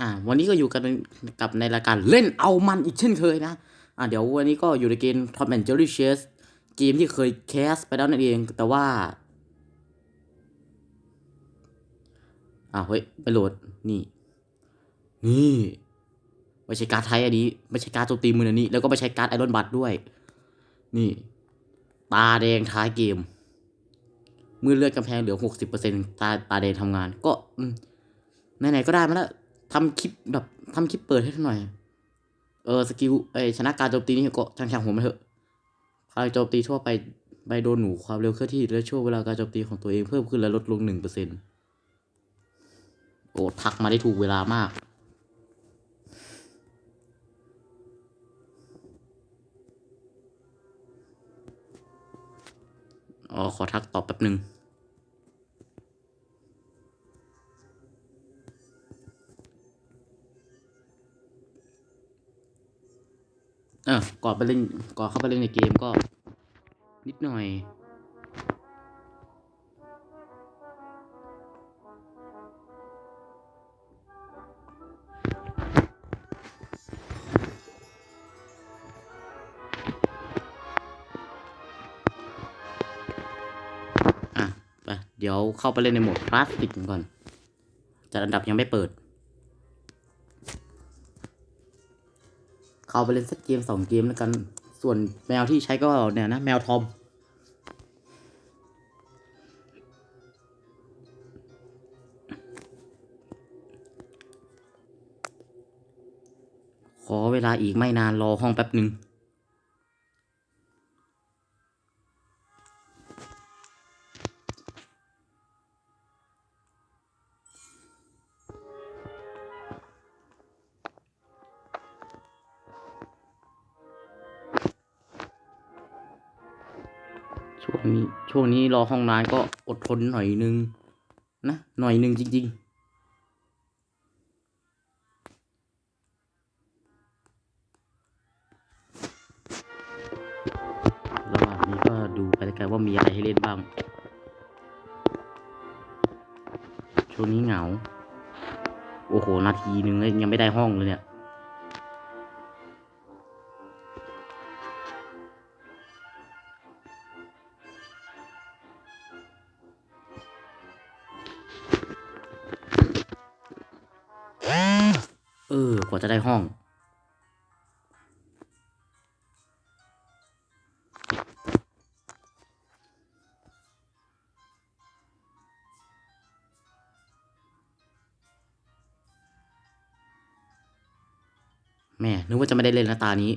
อ่า วันนี้ก็อยู่กันกับในรายการเล่นเอามันอีกเช่นเคยนะ อ่าเดี๋ยววันนี้ก็อยู่ในเกม Tom and Jerry Chase เกมที่เคยแคสไปแล้วนั่นเอง แต่ว่า อ่าเฮ้ยไปโหลด นี่ นี่ไม่ใช่การ์ดไทยอันนี้ ไม่ใช่การ์ดโจมตีมืออันนี้ แล้วก็ไม่ใช่การ์ดไอรอนบัตด้วย นี่ ตาแดงท้ายเกม เมื่อเลือดกำแพงเหลือหกสิบเปอร์เซ็นตาตาแดงทำงาน ก็อืมไหนๆก็ได้มาแล้ว ทำคลิปแบบทำคลิปเปิดให้หน่อย เออสกิลไอชนะการโจมตีนี่ก็ช่างๆผมไปเถอะพลังโจมตีทั่วไปใบโดนหนูความเร็วเคลื่อนที่และช่วงเวลาการโจมตีของตัวเองเพิ่มขึ้นและลดลงหนึ่งเปอร์เซ็นโอ้ทักมาได้ถูกเวลามาก อ๋อ ขอทักตอบแป๊บหนึ่ง ออก่อนไปเล่นก่อนเข้าไปเล่นในเกมก็ นิดหน่อยอะไปเดี๋ยวเข้าไปเล่นในโหมดคลาสสิกก่อน จัดอันดับยังไม่เปิด เขาไปเล่นสักเกมสองเกมแล้วกัน ส่วนแมวที่ใช้ก็เนี่ยนะ แมวทอม ขอเวลาอีกไม่นานรอห้องแป๊บหนึ่ง รอห้องนานก็อดทนหน่อยนึงนะ หน่อยนึงจริงๆระหว่างนี้ก็ดูไปแล้วกันว่ามีอะไรให้เล่นบ้าง ช่วงนี้เหงา โอ้โห นาทีนึงแล้วยังไม่ได้ห้องเลยเนี่ย ได้เล่นแล้วตานี้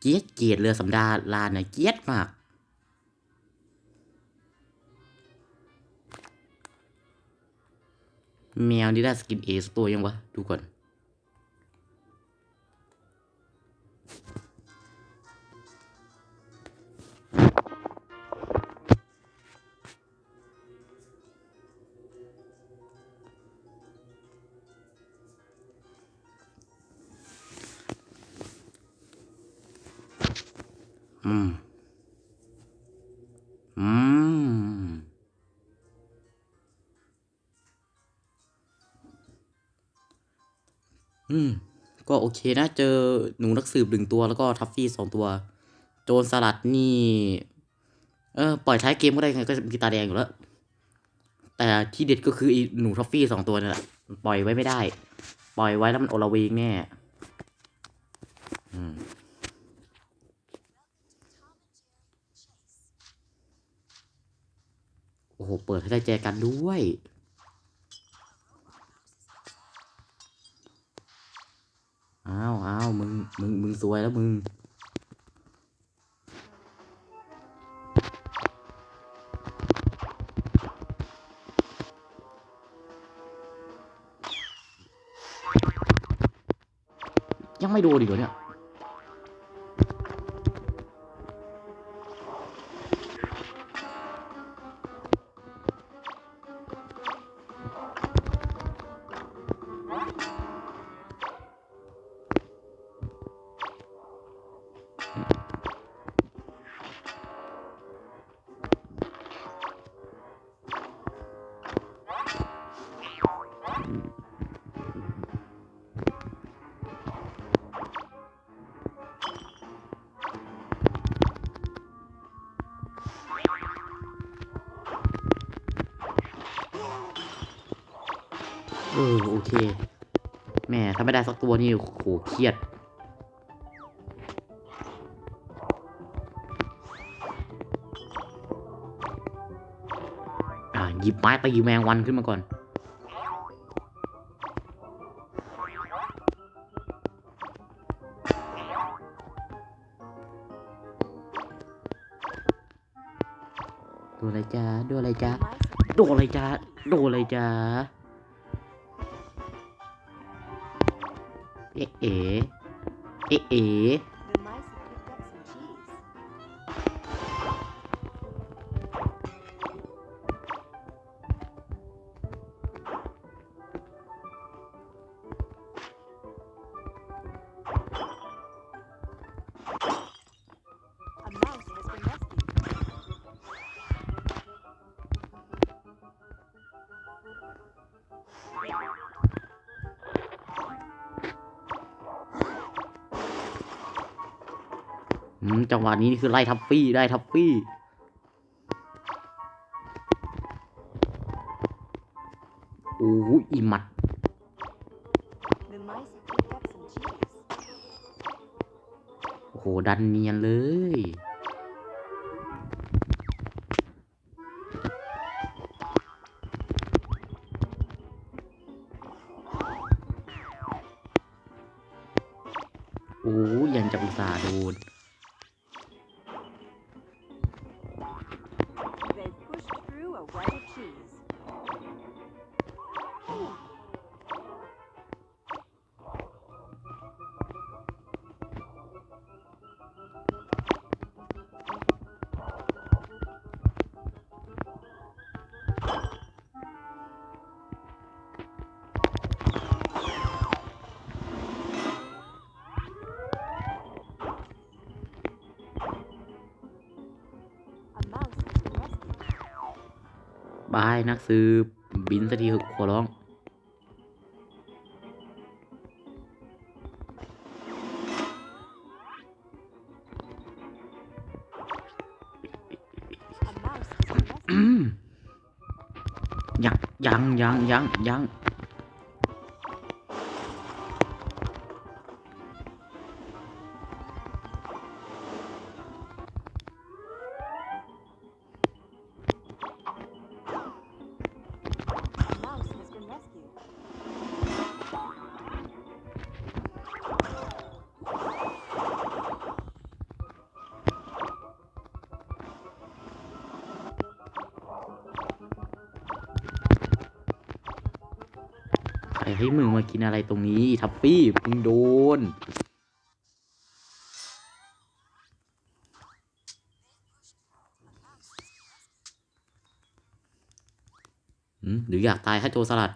เกียดเกียดเรือสำดาลานนะเกียดมากแมวนี่ได้สกินเอสตัวยังวะ ดูก่อน ก็โอเคนะเจอหนูนักสืบหนึ่งตัวแล้วก็ทัฟฟี่สองตัว โจรสลัดนี่ เออปล่อยท้ายเกมก็ได้ไงก็มีตาแดงอยู่แล้ว แต่ที่เด็ดก็คืออีหนูทัฟฟี่สองตัวนี่แหละปล่อยไว้ไม่ได้ ปล่อยไว้แล้วมันโอละเวงแน่โอ้โห เปิดให้ได้แจกันด้วย มึง มึงสวยแล้วมึง ยังไม่โดนอีกเหรอเนี่ย แม่ถ้าไม่ได้สักตัวนี่โหเครียด อ่าหยิบไม้ตีแมงวันขึ้นมาก่อนดนอะไรจ้าดนอะไรจ้าดนอะไรจ้าดนอะไรจ้า เอ๊ะเอืมจังหวะนี้นี่คือไล่ทัฟฟี่ได้ทัฟฟี่โอ้โหอีมัดโอ้โห ดันเนียนเลย โอ้ยยังจะอุตส่าห์โดน rescued. บายนักสืบบินสักทีเถอะขอร้อง A mouse has been rescued. อืมยังยังยังยังยัง ใครให้มึงมากินอะไรตรงนี้ ทัฟฟี่มึงโดน หรืออยากตายให้โจรสลัด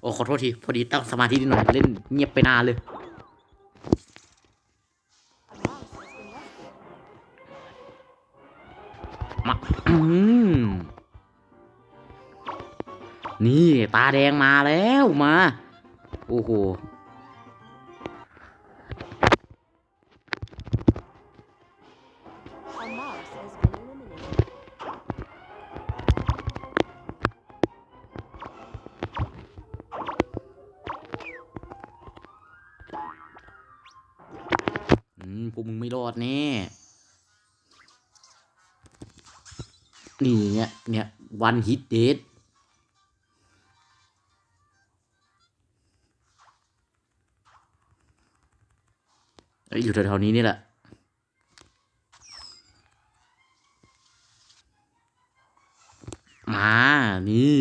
โอ้ขอโทษทีพอดีตั้งสมาธินิดหน่อยเล่นเงียบไปนานเลย มาอืมนี่ตาแดงมาแล้วมา โอ้โห วันฮิตเดทอ้ยอยู่แถวๆนี้นี่แหละมานี่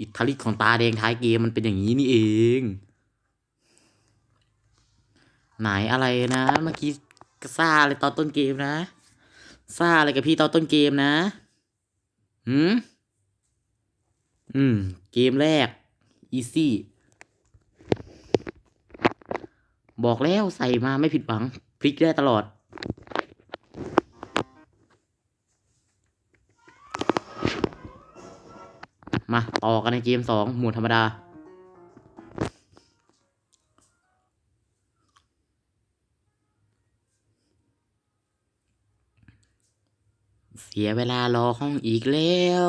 อิทธิฤทธิ์ของตาแดงท้ายเกมมันเป็นอย่างนี้นี่เอง ไหนอะไรนะ เมื่อกี้กซ่าอะไรตอนต้นเกมนะซ่าอะไรกับพี่ตอนต้นเกมนะหืม อืม เกมแรก อีซี่ บอกแล้วใส่มาไม่ผิดหวัง พลิกได้ตลอด มาต่อกันในเกมสองหมวดธรรมดา เสียเวลารอห้องอีกแล้ว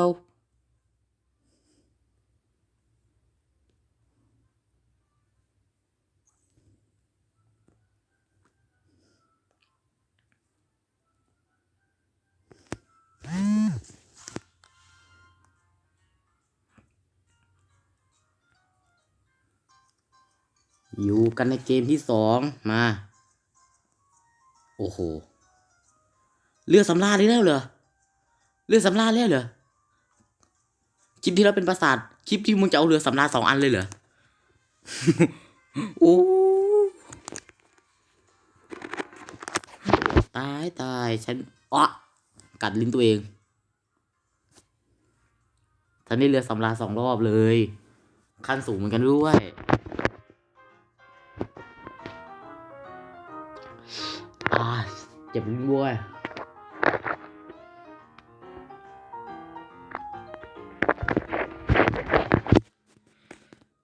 อยู่กันในเกมที่สองมา โอ้โหเรือสำราญได้แล้วเหรอเรือสำราญแล้วเหรอ คลิปที่เราเป็นประสาท คลิปที่มึงจะเอาเรือสำราญสองอันเลยเหรอ โอ้ ตายตายฉันอ๊ะกัดลิ้นตัวเองฉันได้เรือสำราญสองรอบเลย ขั้นสูงเหมือนกันด้วย อ่าเจ็บลิ้นด้วย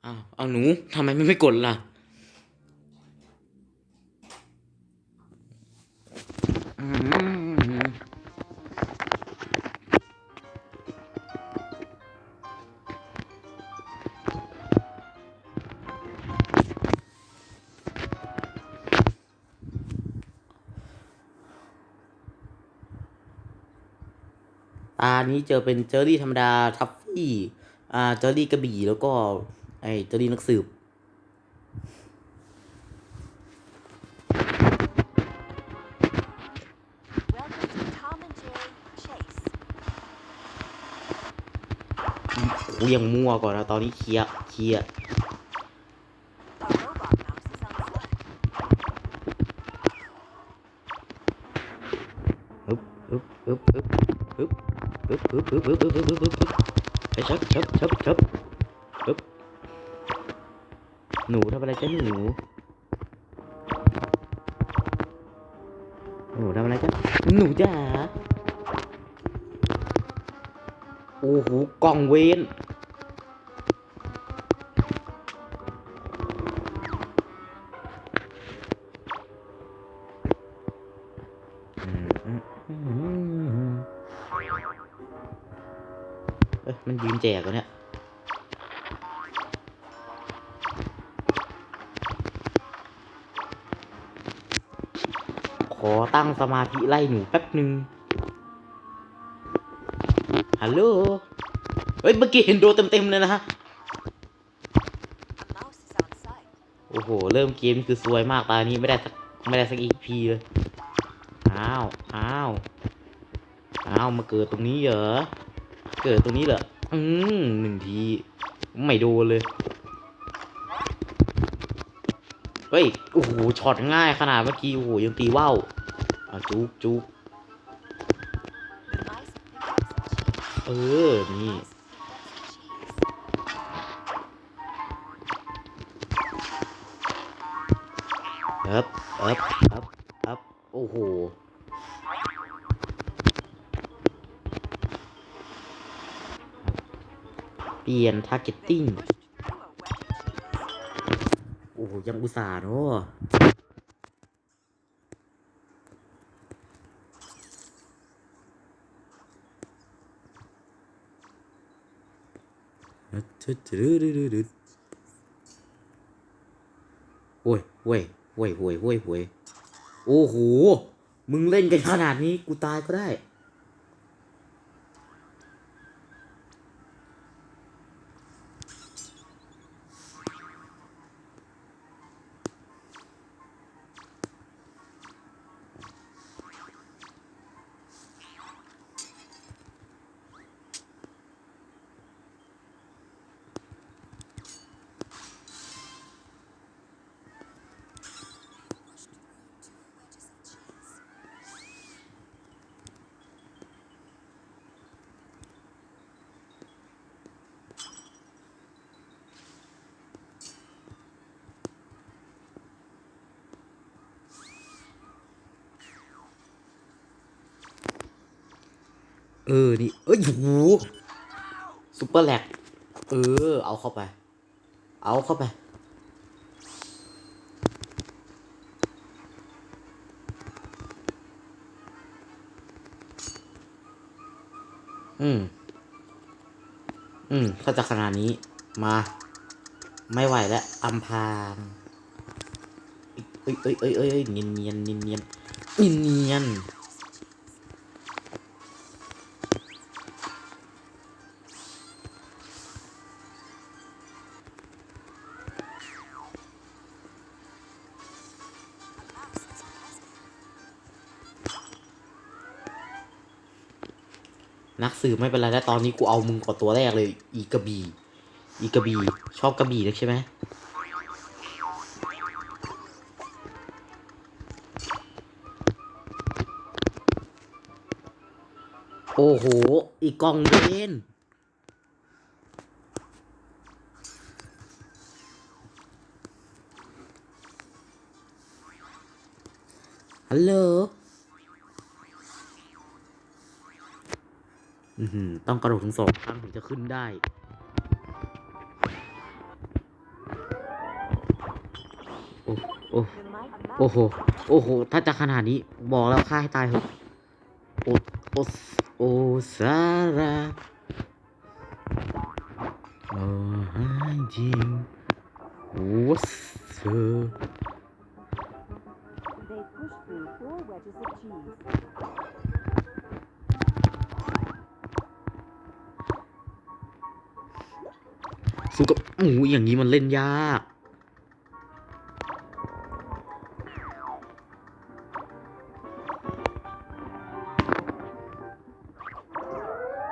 อ้าวเอาหนูทำไมไม่ไม่กดล่ะ นี้เจอเป็นเจอรี่ธรรมดาทัฟฟี่อ่าเจอรี่กระบี่แล้วก็ไอ้เจอรี่นักสืบ Welcome to Tom and Jerry Chase. กูยังมั่วก่อนนะตอนนี้เคลียร์เคลียร์ ปึ๊บปึ๊บปึ๊บปึ๊บปึ๊บปึ๊บปึ๊ไปชับชับชับชับหนูทำอะไรจ้ะหนูหนูทำอะไรจ้ะหนูจ้าโอ้โหกล่องเวนอืมอืม มันยืนแจกวะเนี่ยขอตั้งสมาธิไล่หนูแป๊บหนึ่งฮัลโหล เฮ้ย เมื่อกี้เห็นโดเต็มๆเลยนะฮะ โอ้โห เริ่มเกมคือซวยมากตานี้ไม่ได้สักไม่ได้สักอีพีเลย อ้าว อ้าว อ้าว มาเกิดตรงนี้เหรอ เกิดตรงนี้เหรอ อืมหนึ่งที ไม่โดนเลย เฮ้ย โอ้โห ช็อตง่ายขนาดเมื่อกี้ โอ้โห ยังตีว่าวจุ๊บจุ๊บเออ นี่เอ๊บเอ๊บเอ๊บเอ๊บโอ้โห เปลี่ยน targeting โอ้ยังอุตส่าห์เนอะโอ้ยเว้ยเว้ยเว้ยเว้ยเว้ยโอ้โห มึงเล่นกันขนาดนี้ กูตายก็ได้ เออ นี่ เอ้ยโหซุปเปอร์แลกเออ เอาเข้าไป เอาเข้าไป อืม อืม ถ้าจะขนาดนี้ มา ไม่ไหวแล้วอำพางเอ้ยเอ้ยเอ้ยเอ้ยเอ้ยเนียนเนียนเนียนเนียนเนียน นักสืบไม่เป็นไรแล้วตอนนี้กูเอามึงก่อตัวแรกเลย อีกระบี่ อีกระบี่ชอบกระบี่นักใช่ไหมโอ้โห อีกกองเวนฮัลโหล อือหือ ต้องกระโดดถึงสองครั้งถึงจะขึ้นได้ โอ้โอ้โอ้โห โอ้โห ถ้าจะขนาดนี้บอกแล้วฆ่าให้ตายเถอะโอโอโอซาร่าโอ้ฮันจิงวอสเซอ หูอย่างนี้มันเล่นยาก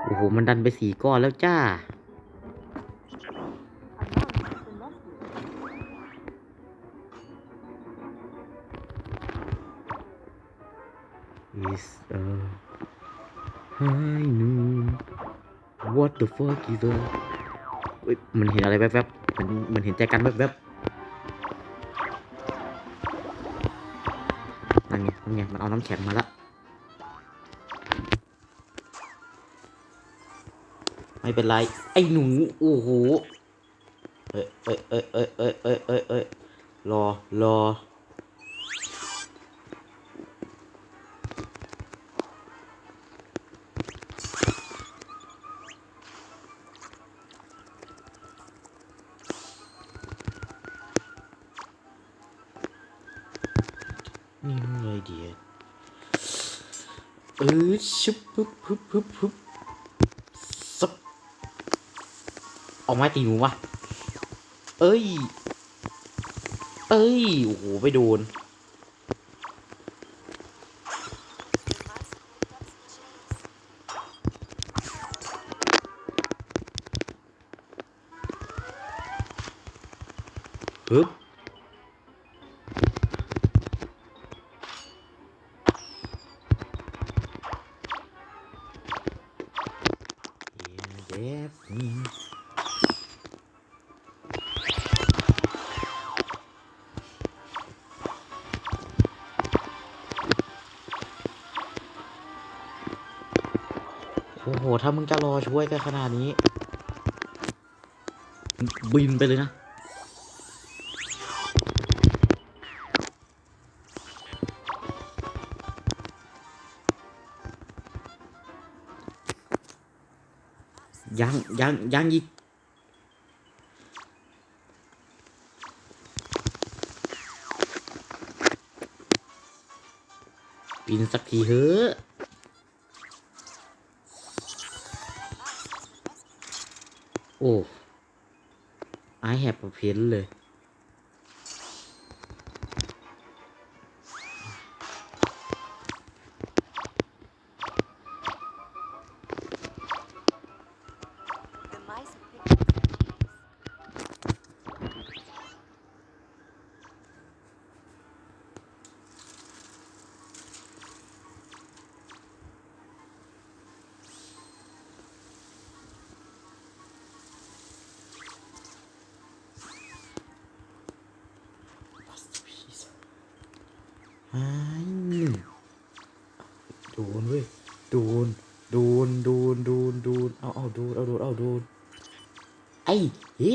โอ้โห มันดันไปสี่ก้อนแล้วจ้า is a high noon what the fuck is a เฮ้ย มันเห็นอะไรแวบๆมันมันเห็นใจกันแวบๆนั่นไงนั่นไงมันเอาน้ำแข็งมาละไม่เป็นไรไอ้หนูโอ้โหเอ้ยเอ้ยเอ้ยเอ้ยเอ้ยเอ้ยเอ้ยรอรอ บปึ๊บปึ๊บปึ๊บซับออกไม้ตีหนูวะ เอ้ย เอ้ย โอ้โห ไปโดน ปึ๊บ ถ้ามึงจะรอช่วยกันขนาดนี้ บินไปเลยนะ ยังยังยังอีกบินสักทีเฮ้อะ โอ้ไอแหบประเพ้นเลย ดูนโดนโดนโดนเอาเอาโดนเอาโดนเอาโดนไอ้เฮ้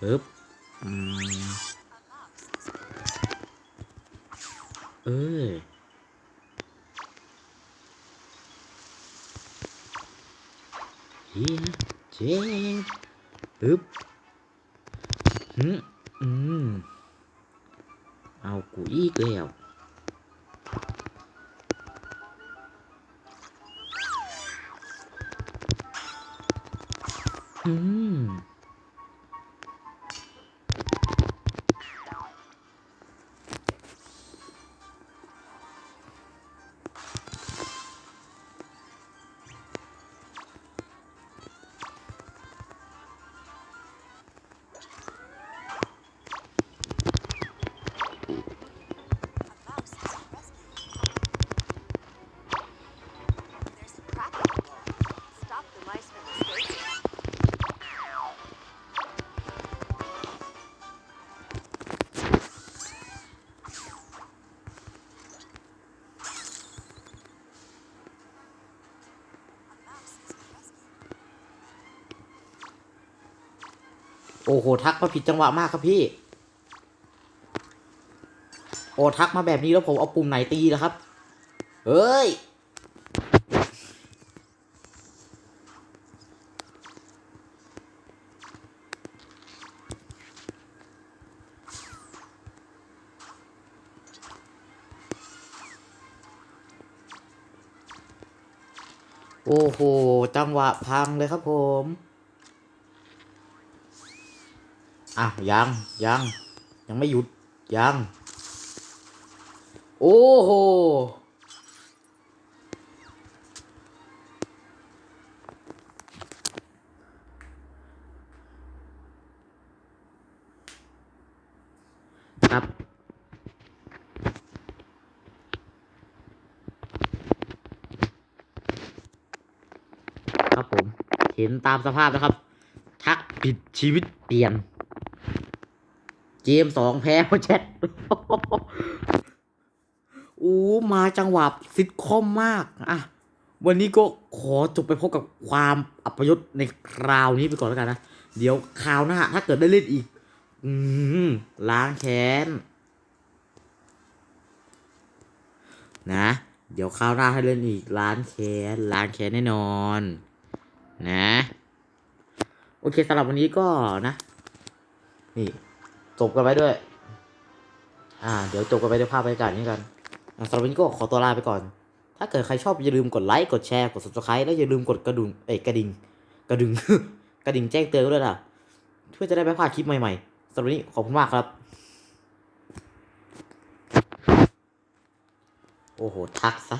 ฮึบอืมเออเฮียเจ๊งฮึบหืมอืมเอากูอีกแล้ว อื อ้โห ทักมาผิดจังหวะมากครับพี่ โอ้ทักมาแบบนี้แล้วผมเอาปุ่มไหนตีล่ะครับ เฮ้ย โอ้โห จังหวะพังเลยครับผม อะยังยัง ยังไม่หยุด ยัง โอ้โหครับครับผม เห็นตามสภาพนะครับ ทักผิดชีวิตเปลี่ยน เกมสองแพ้เพราะแชทโอ้มาจังหวะซิทคอมมาก อะ วันนี้ก็ขอจบไปพบกับความอัปยศในคราวนี้ไปก่อนแล้วกันนะ เดี๋ยวคราวหน้า ถ้าเกิดได้เล่นอีก อืมล้างแค้น นะ เดี๋ยวคราวหน้าให้เล่นอีกล้างแค้นล้างแค้นแน่นอน นะ โอเคสำหรับวันนี้ก็นะ นี่ จบกันไปด้วย อ่า เดี๋ยวจบกันไปด้วยภาพบรรยากาศนี้กันสำหรับวันนี้ก็ขอตัวลาไปก่อน ถ้าเกิดใครชอบอย่าลืมกดไลค์กดแชร์กด subscribe แล้วอย่าลืมกดกระดุงเอ้ยกระดิ่งกระดึงกระดิ่งแจ้งเตือนด้วยล่ะเพื่อจะได้ไม่พลาดคลิปใหม่ๆสำหรับวันนี้ขอบคุณมากครับ โอ้โหทักซะ